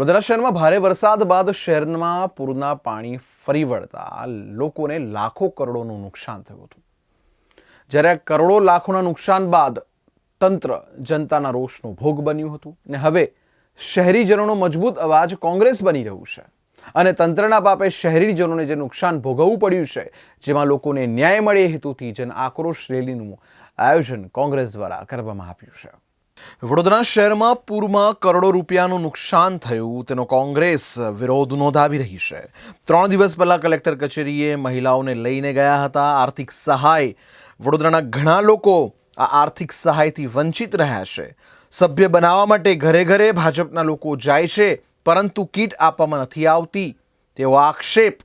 વડોદરા શહેરમાં ભારે વરસાદ બાદ શહેરમાં પૂરના પાણી ફરી વળતા લોકોને લાખો કરોડોનું નુકસાન થયું હતું. જ્યારે કરોડો લાખોના નુકસાન બાદ તંત્ર જનતાના રોષનો ભોગ બન્યું હતું ને હવે શહેરીજનોનો મજબૂત અવાજ કોંગ્રેસ બની રહ્યું છે. અને તંત્રના પાપે શહેરીજનોને જે નુકસાન ભોગવવું પડ્યું છે, જેમાં લોકોને ન્યાય મળે હેતુથી જન આક્રોશ રેલીનું આયોજન કોંગ્રેસ દ્વારા કરવામાં આવ્યું છે. વડોદરા શહેરમાં પૂરમાં કરોડો રૂપિયાનું નુકસાન થયું. તેનો કોંગ્રેસ વિરોધ નોંધાવી રહી છે. ત્રણ દિવસ પહેલાં કલેક્ટર કચેરીએ મહિલાઓને લઈને ગયા હતા. આર્થિક સહાય. વડોદરાના ઘણા લોકો આ આર્થિક સહાયથી વંચિત રહ્યા છે. સભ્ય બનાવવા માટે ઘરે ઘરે ભાજપના લોકો જાય છે, પરંતુ કીટ આપવામાં નથી આવતી. તેવો આક્ષેપ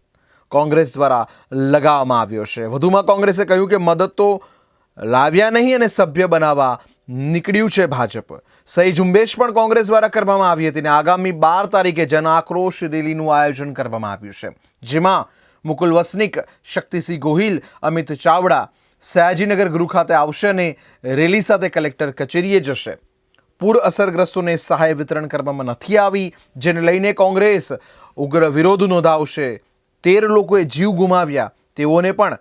કોંગ્રેસ દ્વારા લગાવવામાં આવ્યો છે. વધુમાં કોંગ્રેસે કહ્યું કે મદદ તો લાવ્યા નહીં અને સભ્ય બનાવવા નીકળ્યું છે ભાજપ. સહી ઝુંબેશ પણ કોંગ્રેસ દ્વારા કરવામાં આવી હતી અને આગામી બાર તારીખે જન આક્રોશ રેલીનું આયોજન કરવામાં આવ્યું છે. જેમાં મુકુલ વસનિક, શક્તિસિંહ ગોહિલ, અમિત ચાવડા, સયાજીનગર ગૃહ ખાતે આવશે અને રેલી સાથે કલેક્ટર કચેરીએ જશે. પૂર અસરગ્રસ્તોને સહાય વિતરણ કરવામાં નથી આવી, જેને લઈને કોંગ્રેસ ઉગ્ર વિરોધ નોંધાવશે. તેર લોકોએ જીવ ગુમાવ્યા. તેઓને પણ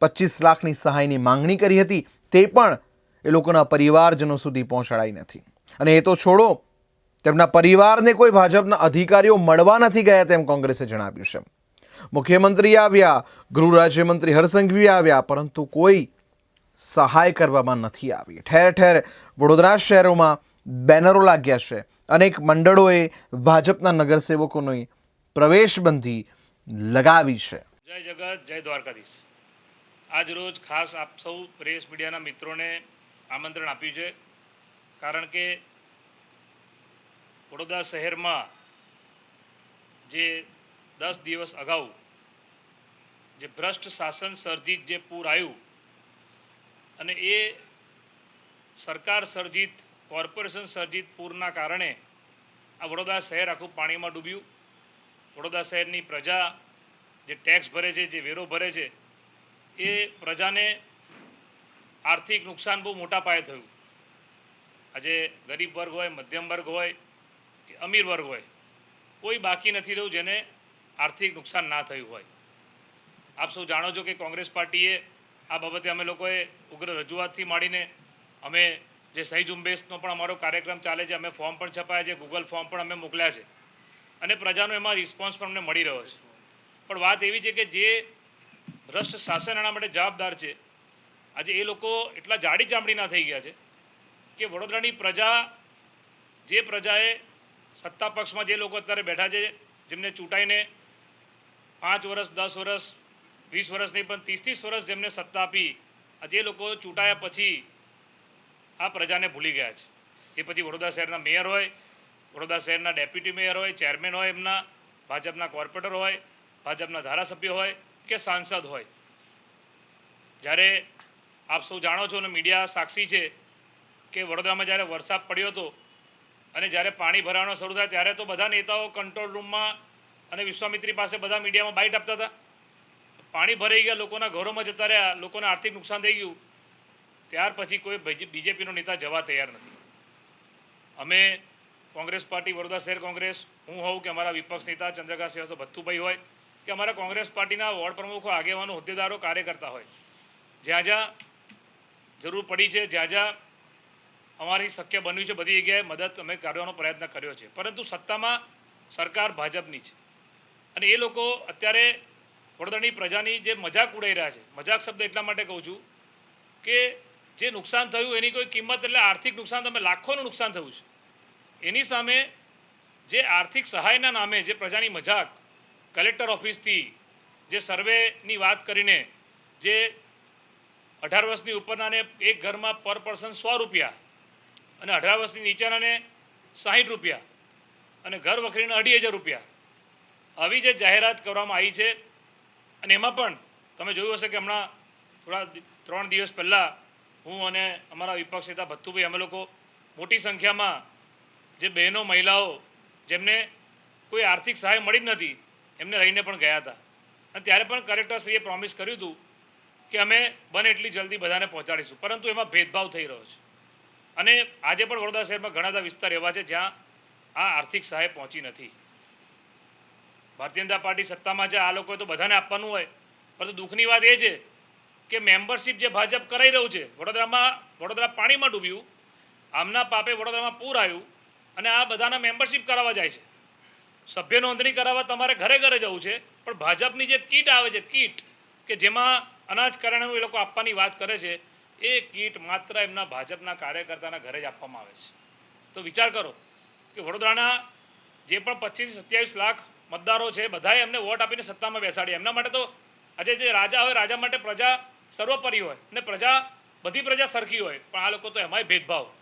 પચીસ લાખની સહાયની માંગણી કરી હતી. તે પણ એ લોકોના પરિવારજનો સુધી પહોંચાડાઈ નથી. અને એ તો છોડો, તેમના પરિવારને કોઈ ભાજપના અધિકારીઓ મળવા નથી ગયા તેમ કોંગ્રેસે જણાવ્યું છે. મુખ્યમંત્રી આવ્યા, ગૃહ રાજ્યમંત્રી હરસંઘવી આવ્યા, પરંતુ કોઈ સહાય કરવામાં નથી આવી. ઠેર ઠેર વડોદરા શહેરોમાં બેનરો લાગ્યા છે. અનેક મંડળોએ ભાજપના નગરસેવકોની પ્રવેશબંધી લગાવી છે. જય જગત, જય દ્વારકાધીશ. આજ રોજ ખાસ આપ સૌ પ્રેસ મીડિયાના મિત્રોને આમંત્રણ આપ્યું છે. કારણ કે વડોદરા શહેરમાં જે દસ દિવસ અગાઉ જે ભ્રષ્ટ શાસન સર્જિત જે પૂર આવ્યું અને એ સરકાર સર્જિત, કોર્પોરેશન સર્જિત પૂરના કારણે આ વડોદરા શહેર આખું પાણીમાં ડૂબ્યું. વડોદરા શહેરની પ્રજા જે ટેક્સ ભરે છે, જે વેરો ભરે છે, એ પ્રજાને આર્થિક નુકસાન બહુ મોટા પાયે થયું. આજે ગરીબ વર્ગ હોય, મધ્યમ વર્ગ હોય કે અમીર વર્ગ હોય, કોઈ બાકી નથી રહ્યું જેને આર્થિક નુકસાન ના થયું હોય. આપ સૌ જાણો છો કે કોંગ્રેસ પાર્ટીએ આ બાબતે અમે લોકોએ ઉગ્ર રજૂઆતથી માંડીને અમે જે સહી ઝુંબેશનો પણ અમારો કાર્યક્રમ ચાલે છે, અમે ફોર્મ પણ છપાયા છે ગૂગલ ફોર્મ પણ અમે મોકલ્યા છે. અને પ્રજાનો એમાં રિસ્પોન્સ પણ અમને મળી રહ્યો છે. પણ વાત એવી છે કે જે ભ્રષ્ટ શાસન એના માટે જવાબદાર છે આજે એ લોકો એટલા જાડી ચામડીના થઈ ગયા છે કે વડોદરાની પ્રજા, જે પ્રજાએ સત્તા પક્ષમાં જે લોકો અત્યારે બેઠા છે, જેમને ચૂંટાઈને પાંચ વર્ષ, દસ વર્ષ, વીસ વર્ષ નહીં, પણ ત્રીસ ત્રીસ વર્ષ જેમને સત્તા આપી આજે લોકો ચૂંટાયા પછી આ પ્રજાને ભૂલી ગયા છે. એ પછી વડોદરા શહેરના મેયર હોય, વડોદરા શહેરના ડેપ્યુટી મેયર હોય, ચેરમેન હોય એમના, ભાજપના કોર્પોરેટર હોય, ભાજપના ધારાસભ્ય હોય કે સાંસદ હોય. જ્યારે આપ સૌ જાણો છો અને મીડિયા સાક્ષી છે કે વડોદરામાં જ્યારે વરસાદ પડ્યો હતો અને જ્યારે પાણી ભરાવાનો શરૂ થાય ત્યારે તો બધા નેતાઓ કંટ્રોલ રૂમમાં અને વિશ્વામિત્રી પાસે બધા મીડિયામાં બાઇટ આપતા હતા. પાણી ભરાઈ ગયા, લોકોના ઘરોમાં જતા રહ્યા, લોકોને આર્થિક નુકસાન થઈ ગયું. ત્યાર પછી કોઈ બીજેપીનો નેતા જવા તૈયાર નથી. અમે કોંગ્રેસ પાર્ટી, વડોદરા શહેર કોંગ્રેસ, હું હોઉં કે અમારા વિપક્ષ નેતા ચંદ્રકાંત શ્રીવાસ્તવ ભથ્થુભાઈ હોય, કે અમારા કોંગ્રેસ પાર્ટીના વોર્ડ પ્રમુખો, આગેવાનો, હોદ્દેદારો, કાર્યકર્તા હોય. જ્યાં જ્યાં જરૂર પડી છે. જ્યાં જ્યાં અમારી શક્ય બન્યું છે, બધી જગ્યાએ મદદ અમે કરવાનો પ્રયત્ન કર્યો છે. પરંતુ સત્તામાં સરકાર ભાજપની છે. અને એ લોકો અત્યારે વડોદરાની પ્રજાની જે મજાક ઉડાઈ રહ્યા છે. મજાક શબ્દ એટલા માટે કહું છું કે જે નુકસાન થયું એની કોઈ કિંમત એટલે આર્થિક નુકસાન તમે લાખોનું નુકસાન થયું છે. એની સામે જે આર્થિક સહાયના નામે જે પ્રજાની મજાક, કલેક્ટર ઓફિસથી જે સર્વેની વાત કરીને જે અઢાર વર્ષની ઉપરનાને એક ઘરમાં પર પર્સન સો રૂપિયા અને અઢાર વર્ષની નીચેનાને સાહીઠ રૂપિયા અને ઘર વખરીને અઢી હજાર રૂપિયા. આવી જે જાહેરાત કરવામાં આવી છે અને એમાં પણ તમે જોયું હશે કે હમણાં થોડા ત્રણ દિવસ પહેલાં હું અને અમારા વિપક્ષ નેતા ભથ્થુભાઈ, અમે લોકો મોટી સંખ્યામાં જે બહેનો, મહિલાઓ જેમને કોઈ આર્થિક સહાય મળી જ નથી, એમને લઈને પણ ગયા હતા. અને ત્યારે પણ કલેક્ટરશ્રીએ પ્રોમિસ કર્યું હતું કે અમે બને એટલી જલ્દી બધાને પહોંચાડીશું. પરંતુ એમાં ભેદભાવ થઈ રહ્યો છે. અને આજે પણ વડોદરા શહેરમાં ઘણા બધા વિસ્તાર એવા છે જ્યાં આ આર્થિક સહાય પહોંચી નથી. ભારતીય જનતા પાર્ટી સત્તામાં છે, આ લોકોએ તો બધાને આપવાનું હોય. પરંતુ દુઃખની વાત એ છે કે મેમ્બરશિપ જે ભાજપ કરાઈ રહ્યું છે, વડોદરામાં, વડોદરા પાણીમાં ડૂબ્યું, આમના પાપે વડોદરામાં પૂર આવ્યું અને આ બધાના મેમ્બરશિપ કરાવવા જાય છે. સભ્ય નોંધણી કરાવવા તમારે ઘરે ઘરે જવું છે, પણ ભાજપની જે કીટ આવે છે, કીટ, કે જેમાં અનાજ કરિયાણું એ લોકો આપવાની વાત કરે છે, એ કીટ માત્ર એમના ભાજપના કાર્યકર્તાના ઘરે જ આપવામાં આવે છે. તો વિચાર કરો કે વડોદરાના જે પણ પચીસ સત્યાવીસ લાખ મતદારો છે, બધાએ એમને વોટ આપીને સત્તામાં બેસાડી. એમના માટે તો આજે જે રાજા હોય, રાજા માટે પ્રજા સર્વોપરી હોય અને પ્રજા, બધી પ્રજા સરખી હોય, પણ આ લોકો તો એમાંય ભેદભાવ.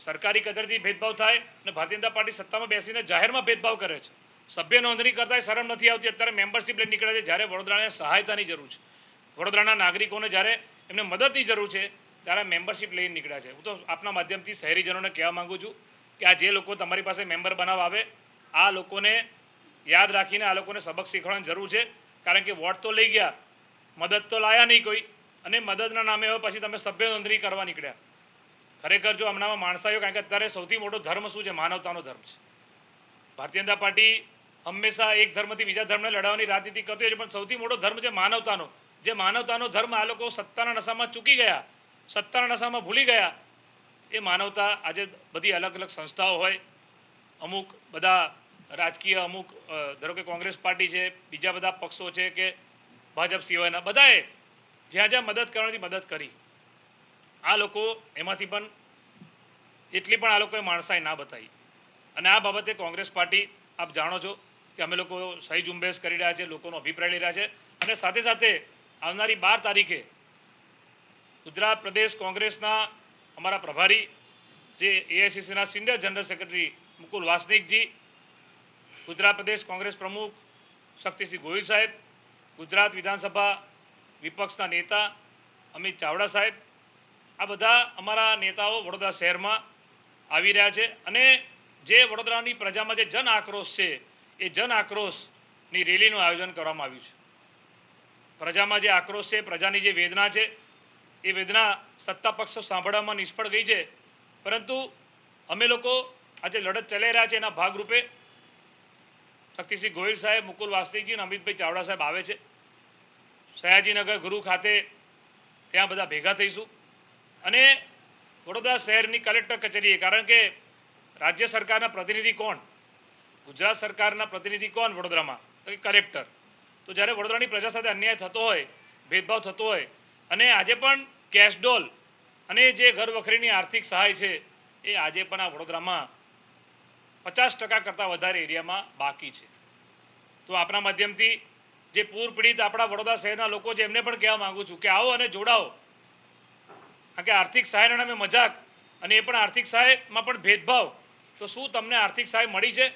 સરકારી કચેરીથી ભેદભાવ થાય અને ભારતીય જનતા પાર્ટી સત્તામાં બેસીને જાહેરમાં ભેદભાવ કરે છે. સભ્ય નોંધણી કરતા શરમ નથી આવતી. અત્યારે મેમ્બરશીપ લઈને નીકળે છે. જ્યારે વડોદરાને સહાયતાની જરૂર છે. વડોદરાના નાગરિકોને જ્યારે એમને મદદની જરૂર છે, ત્યારે મેમ્બરશિપ લઈને નીકળ્યા છે. હું તો આપના માધ્યમથી શહેરીજનોને કહેવા માંગુ છું કે આ જે લોકો તમારી પાસે મેમ્બર બનાવવા આવે, આ લોકોને યાદ રાખીને આ લોકોને સબક શીખવાની જરૂર છે. કારણ કે વોટ તો લઈ ગયા, મદદ તો લાયા નહીં કોઈ, અને મદદના નામે હવે પછી તમે સભ્ય નોંધણી કરવા નીકળ્યા. ખરેખર જો હમણાં માણસાયો, કારણ કે અત્યારે સૌથી મોટો ધર્મ શું છે? માનવતાનો ધર્મ છે. ભારતીય જનતા પાર્ટી હંમેશા એક ધર્મથી બીજા ધર્મને લડાવવાની રાજનીતિ કરતી હોય છે, પણ સૌથી મોટો ધર્મ છે માનવતાનો. જે માનવતાનો ધર્મ આ લોકો સત્તાના નશામાં ચૂકી ગયા, સત્તાના નશામાં ભૂલી ગયા, એ માનવતા આજે બધી અલગ અલગ સંસ્થાઓ હોય, અમુક બધા રાજકીય, અમુક ધારો કે કોંગ્રેસ પાર્ટી છે, બીજા બધા પક્ષો છે કે ભાજપ સિવાયના, બધાએ જ્યાં જ્યાં મદદ કરવાની મદદ કરી. આ લોકો એમાંથી પણ એટલી પણ આ લોકોએ માણસાઈ ના બતાવી. અને આ બાબતે કોંગ્રેસ પાર્ટી, આપ જાણો છો કે અમે લોકો સહી ઝુંબેશ કરી રહ્યા છે, લોકોનો અભિપ્રાય લઈ રહ્યા છે અને સાથે સાથે આવનારી બાર તારીખે ગુજરાત પ્રદેશ કોંગ્રેસના અમારા પ્રભારી જે એઆઈસીસીના સિનિયર જનરલ સેક્રેટરી મુકુલ વાસનિકજી, ગુજરાત પ્રદેશ કોંગ્રેસ પ્રમુખ શક્તિસિંહ ગોહિલ સાહેબ, ગુજરાત વિધાનસભા વિપક્ષના નેતા અમિત ચાવડા સાહેબ, આ બધા અમારા નેતાઓ વડોદરા શહેરમાં આવી રહ્યા છે અને જે વડોદરાની પ્રજામાં જે જન આક્રોશ છે એ જન આક્રોશની રેલીનું આયોજન કરવામાં આવ્યું છે. પ્રજામાં જે આક્રોશ છે, પ્રજાની જે વેદના છે, એ વેદના સત્તા પક્ષો સાંભળવામાં નિષ્ફળ ગઈ છે. પરંતુ અમે લોકો આજે લડત ચલાઈ રહ્યા છે એના ભાગરૂપે શક્તિસિંહ ગોહિલ સાહેબ, મુકુલ વાસ્તિકજી અને અમિતભાઈ ચાવડા સાહેબ આવે છે. સયાજીનગર ગુરુ ખાતે ત્યાં બધા ભેગા થઈશું. અને વડોદરા શહેરની કલેક્ટર કચેરીએ, કારણ કે રાજ્ય સરકારના પ્રતિનિધિ કોણ? ગુજરાત સરકારના પ્રતિનિધિ કોણ વડોદરામાં? કલેક્ટર. તો જ્યારે વડોદરાની પ્રજા સાથે અન્યાય થતો હોય, ભેદભાવ થતો હોય, અને આજે પણ કેશડોલ અને જે ઘર વખરીની આર્થિક સહાય છે, એ આજે પણ આ વડોદરામાં પચાસ ટકા કરતાં વધારે એરિયામાં બાકી છે. તો આપણા માધ્યમથી જે પૂર પીડિત આપણા વડોદરા શહેરના લોકો છે, એમને પણ કહેવા માગું છું કે આવો અને જોડાઓ. કારણ કે આર્થિક સહાયના નામે મજાક અને એ પણ આર્થિક સહાયમાં પણ ભેદભાવ. તો શું તમને આર્થિક સહાય મળી છે?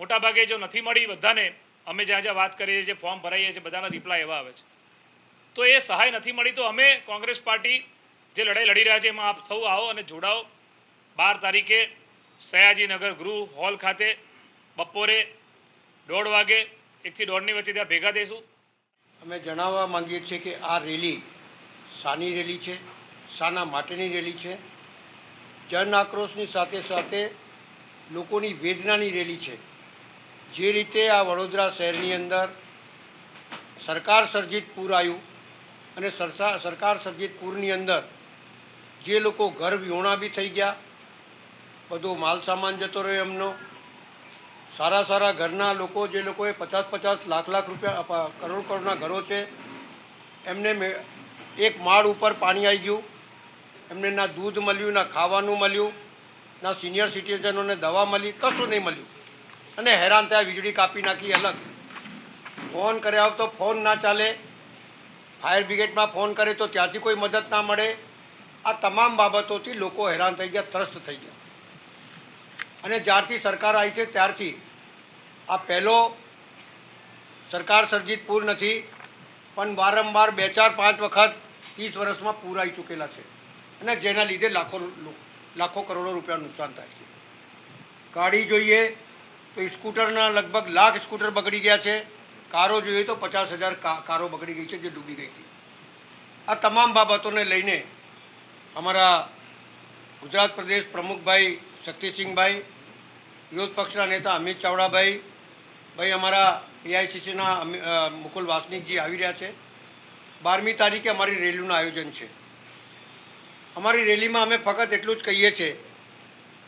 મોટાભાગે જો નથી મળી, બધાને અમે જ્યાં જ્યાં વાત કરીએ છીએ, ફોર્મ ભરાઈએ છીએ, બધાના રિપ્લાય એવા આવે છે. તો એ સહાય નથી મળી, તો અમે કોંગ્રેસ પાર્ટી જે લડાઈ લડી રહ્યા છે, એમાં આપ સૌ આવો અને જોડાઓ. બાર તારીખે સયાજીનગર ગૃહ હોલ ખાતે બપોરે દોઢ વાગે એકથી દોઢની વચ્ચે ત્યાં ભેગા થઈશું. અમે જણાવવા માંગીએ છીએ કે આ રેલી શાની રેલી છે, શાના માટેની રેલી છે. જન આક્રોશની સાથે સાથે લોકોની વેદનાની રેલી છે. જે રીતે આ વડોદરા શહેરની અંદર સરકાર સર્જિત પૂર આવ્યું અને સરકાર સર્જિત પૂરની અંદર જે લોકો ઘર વિહોણા બી થઈ ગયા, બધો માલ સામાન જતો રહ્યો એમનો. સારા સારા ઘરના લોકો, જે લોકોએ પચાસ પચાસ લાખ લાખ રૂપિયા કરોડ કરોડના ઘરો છે, એમને એક માળ ઉપર પાણી આવી ગયું. એમને ના દૂધ મળ્યું, ના ખાવાનું મળ્યું, ના સિનિયર સિટીઝનોને દવા મળી, કશું નહીં મળ્યું. અને હેરાન થયા, વીજળી કાપી નાખી, અલગ. ફોન કર્યા તો ફોન ના ચાલે. ફાયર બ્રિગેડમાં ફોન કરે તો ત્યાંથી કોઈ મદદ ના મળે. આ તમામ બાબતોથી લોકો હેરાન થઈ ગયા, ત્રસ્ત થઈ ગયા. અને જ્યારથી સરકાર આવી છે, ત્યારથી આ પહેલો સરકાર સર્જિત પૂર નથી, પણ વારંવાર બે ચાર પાંચ વખત ત્રીસ વર્ષમાં પૂર આવી ચૂકેલા છે. અને જેના લીધે લાખો લાખો કરોડો રૂપિયા નુકસાન થાય છે. ગાડી જોઈએ તો સ્કૂટરના લગભગ લાખ સ્કૂટર બગડી ગયા છે. કારો જોઈએ તો પચાસ હજાર કારો બગડી ગઈ છે જે ડૂબી ગઈ હતી. આ તમામ બાબતોને લઈને અમારા ગુજરાત પ્રદેશ પ્રમુખભાઈ શક્તિસિંહભાઈ, વિરોધ પક્ષના નેતા અમિત ચાવડાભાઈ, ભાઈ અમારા એઆઈસીસીના મુકુલ વાસનિકજી આવી રહ્યા છે. બારમી તારીખે અમારી રેલીનું આયોજન છે. અમારી રેલીમાં અમે ફક્ત એટલું જ કહીએ છીએ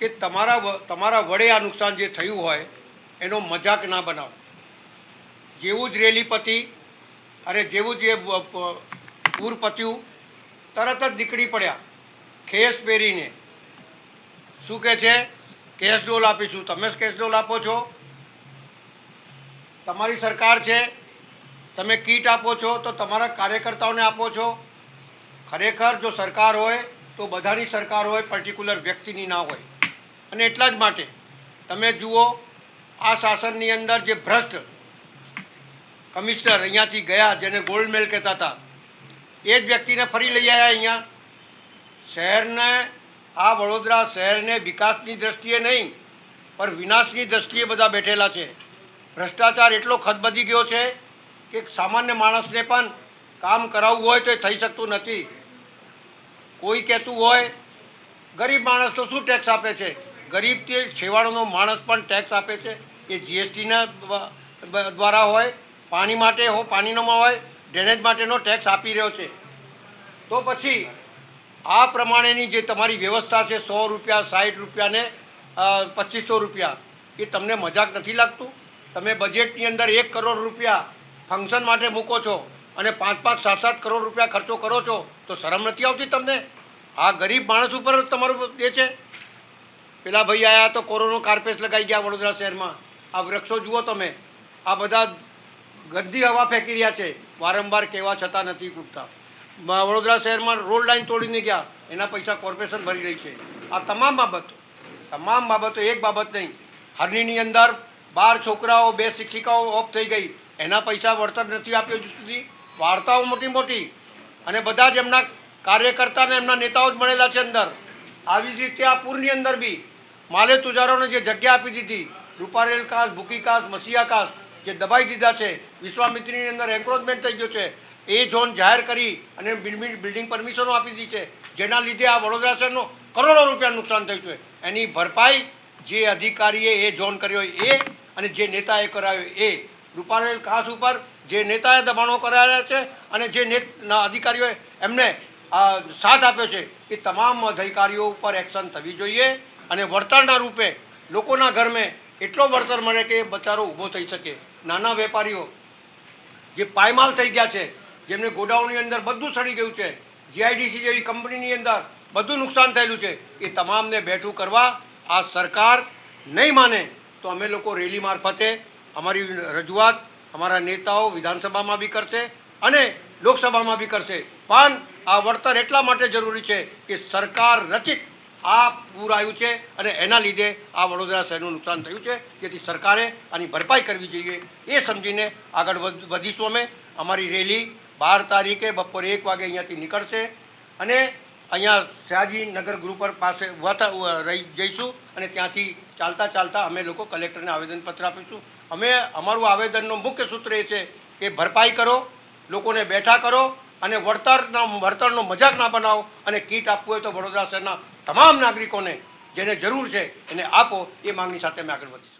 કે તમારા તમારા વડે આ નુકસાન જે થયું હોય એનો મજાક ના બનાવો. જેવું જ રેલી પતી અરે જેવું જ એ પૂર પત્યું તરત જ નીકળી પડ્યા ખેસ પહેરીને. શું કહે છે? કેશ ડોલ આપીશું. તમે જ કેશ ડોલ આપો છો? તમારી સરકાર છે? તમે કીટ આપો છો તો તમારા કાર્યકર્તાઓને આપો છો? ખરેખર જો સરકાર હોય તો બધાની સરકાર હોય, પર્ટિક્યુલર વ્યક્તિની ના હોય. અને એટલા જ માટે તમે જુઓ આ શાસનની અંદર જે ભ્રષ્ટ કમિશનર અહીંયાથી ગયા, જેને ગોલ્ડ મેલ કહેતા હતા, એ જ વ્યક્તિને ફરી લઈ આવ્યા અહીંયા. શહેરને, આ વડોદરા શહેરને વિકાસની દ્રષ્ટિએ નહીં, પણ વિનાશની દ્રષ્ટિએ બધા બેઠેલા છે. ભ્રષ્ટાચાર એટલો ખદબદી ગયો છે કે સામાન્ય માણસને પણ કામ કરાવવું હોય તો એ થઈ શકતું નથી. કોઈ કહેતું હોય, ગરીબ માણસ તો શું ટેક્સ આપે છે? ગરીબ તે છેવાડાનો માણસ પણ ટેક્સ આપે છે, એ જીએસટીના દ્વારા હોય, પાણી માટે હો, પાણીનોમાં હોય ડ્રેનેજ માટેનો ટેક્સ આપી રહ્યો છે. તો પછી, આ પ્રમાણેની જે તમારી વ્યવસ્થા છે, સો રૂપિયા સાઠ રૂપિયા ને પચીસો રૂપિયા, એ તમને મજાક નથી લાગતું? તમે બજેટની અંદર એક કરોડ રૂપિયા ફંક્શન માટે મૂકો છો અને પાંચ પાંચ સાત સાત કરોડ રૂપિયા ખર્ચો કરો છો, તો શરમ નથી આવતી તમને? આ ગરીબ માણસ ઉપર તમારું એ છે? પેલા ભાઈ આવ્યા તો કોરોનો કાર્પેટ લગાઈ ગયા વડોદરા શહેરમાં. આ વૃક્ષો જુઓ તમે. આ બધા ગંદી હવા ફેંકી રહ્યા છે. વારંવાર કહેવા છતાં નથી તૂટતા વડોદરા શહેરમાં રોડ લાઇન તોડીને ગયા. એના પૈસા કોર્પોરેશન ભરી રહી છે. આ તમામ બાબતો તમામ બાબતો એક બાબત નહીં. હરણીની અંદર બાર છોકરાઓ, બે શિક્ષિકાઓ ઓફ થઈ ગઈ. એના પૈસા વળતર નથી આપ્યો હજુ સુધી. વાર્તાઓ મોટી મોટી. અને બધા જ એમના કાર્યકર્તાને એમના નેતાઓ જ મળેલા છે અંદર. આવી જ રીતે આ પૂરની અંદર બી. માલે તુજારોને જે જગ્યા આપી દીધી, રૂપારેલ કાસ, ભૂકી કાસ મસીયા કાસ, જે દબાઈ દીધા છે, વિશ્વામિત્રીની અંદર એન્ક્રોચમેન્ટ થઈ ગયો છે, એ ઝોન જાહેર કરી અને બિલ્ડિંગ પરમિશનો આપી દીધી છે, જેના લીધે આ વડોદરા શહેરનું કરોડો રૂપિયા નુકસાન થયું છે. એની ભરપાઈ જે અધિકારીએ એ ઝોન કર્યો એ અને જે નેતાએ કરાવ્યો એ. રૂપારેલ કાસ ઉપર જે નેતાએ દબાણો કરાવ્યા છે અને જે અધિકારીઓએ એમને સાથ આપ્યો છે એ તમામ અધિકારીઓ ઉપર એક્શન થવી જોઈએ. અને વળતરના રૂપે લોકોના ઘરમાં એટલો વળતર મળે કે બચારો ઊભો થઈ શકે. નાના વેપારીઓ જે પાયમાલ થઈ ગયા છે, જેમને ગોડાઉનની અંદર બધું સડી ગયું છે જીઆઈડીસી જેવી કંપનીની અંદર બધું નુકસાન થયેલું છે, એ તમામને બેઠું કરવા આ સરકાર નહીં માને તો અમે લોકો રેલી મારફતે અમારી રજૂઆત અમારા નેતાઓ વિધાનસભામાં બી કરશે અને લોકસભામાં બી કરશે. પણ આ વળતર એટલા માટે જરૂરી છે કે સરકાર રચિત આ પૂર આવ્યું છે અને એના લીધે આ વડોદરા શહેરનું નુકસાન થયું છે. જેથી સરકારે આની ભરપાઈ કરવી જોઈએ. એ સમજીને આગળ વધ- વધીશું અમે. અમારી રેલી બાર તારીખે બપોરે એક વાગે અહીંયાથી નીકળશે અને અહીંયા શ્યાજી નગર ગૃહ પર પાસે રહી જઈશું અને ત્યાંથી ચાલતા ચાલતા અમે લોકો કલેક્ટરને આવેદનપત્ર આપીશું. અમે, અમારું આવેદનનો મુખ્ય સૂત્ર એ છે કે ભરપાઈ કરો, લોકોને બેઠા કરો અને વળતરના, વળતરનો મજાક ના બનાવો અને કીટ આપવું હોય તો વડોદરા શહેરના તમામ નાગરિકોને જેને જરૂર છે એને આપો એ માંગણી સાથે અમે આગળ વધીશું.